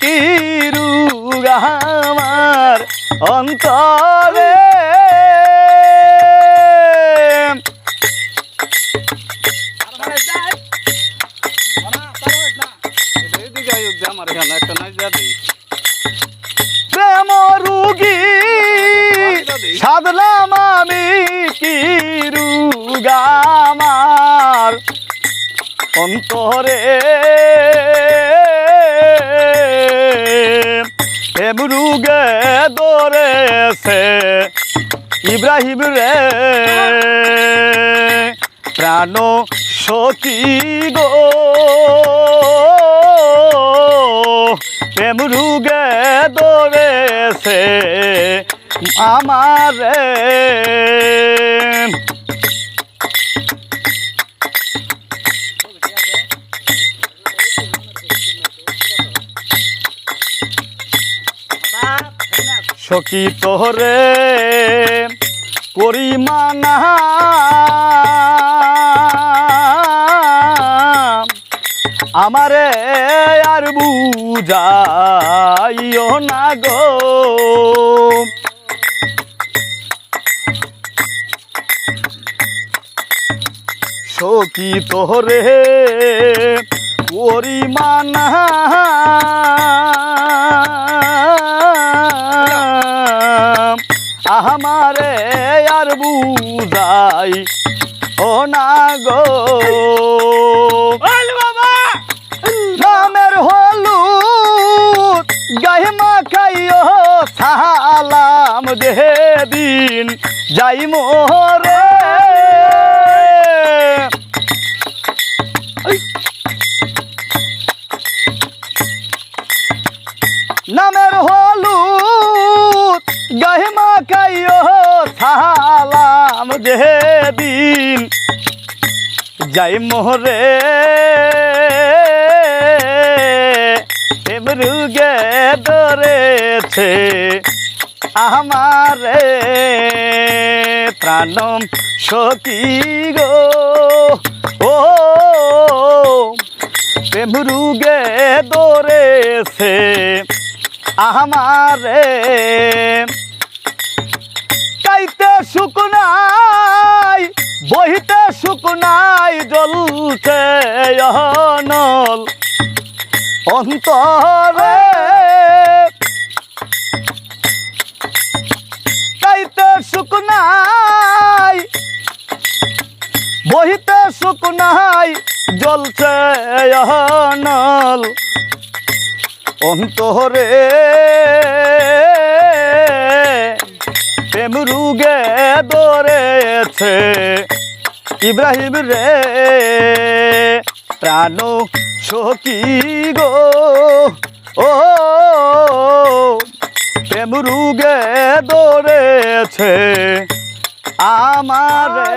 কি আমার অন্তরে? প্রেম রুগী সাধলাম আমি কি রুগ অন্তরে? রুগে দরেছে ইব্রাহিম রে প্রাণ সতী গো। প্রেম রুগে দরেছে আমারে। সখী তোরে করিমানা আমারে আর বুঝাইও না গো। সখী তোরে পরিমানা আমারে আর বুঝাই। ও না গো। নামের হলুদ গায়ে মাখাইও সালাম দেহে দিন। যাই মোরে। নামের হলুদ গায়ে মাখাইও সালাম দেহে দিন যাই মোহরে এমরুগে ধরেছে আমারে। প্রাণম সখী গো, ও প্রেমরুগে ধরেছে আমারে। সুখ নাই, বহিতে সুখ নাই, জ্বলছে অনল। অন্তরে গাইতে সুখ নাই, বহিতে সুখ নাই, জ্বলছে অনল। অন্তরে প্রেম রুগে দরেছে ইব্রাহিম রে প্রাণ সখী গো। ও প্রেম রুগে দরেছে আমারে